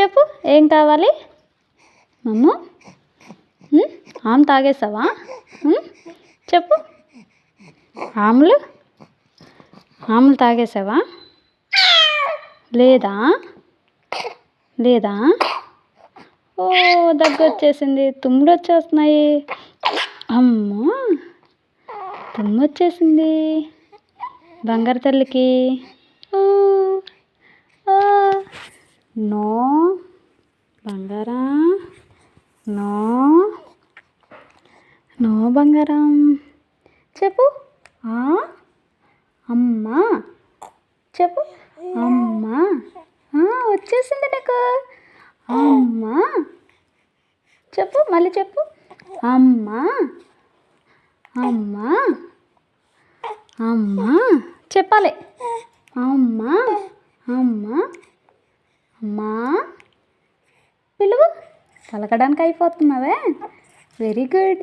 చెప్పు ఏం కావాలి? మమ్ము ఆమ్ తాగేసావా? చెప్పు. ఆములు? ఆములు తాగేసావా? లేదా? లేదా? ఓ దగ్గు వచ్చేసింది తుమ్ముడు వచ్చేస్తున్నాయి అమ్మో తుమ్ము వచ్చేసింది బంగారు తల్లికి. నో. బంగారా. నో. నో బంగారం. చెప్పు. ఆ, అమ్మా. చెప్పు. అమ్మా. వచ్చేసింది నీకు. అమ్మా. చెప్పు మళ్ళీ చెప్పు. అమ్మా. అమ్మా. అమ్మా. చెప్పాలి. అమ్మా. అమ్మా. అమ్మా. పలకడానికి అయిపోతున్నావే వెరీ గుడ్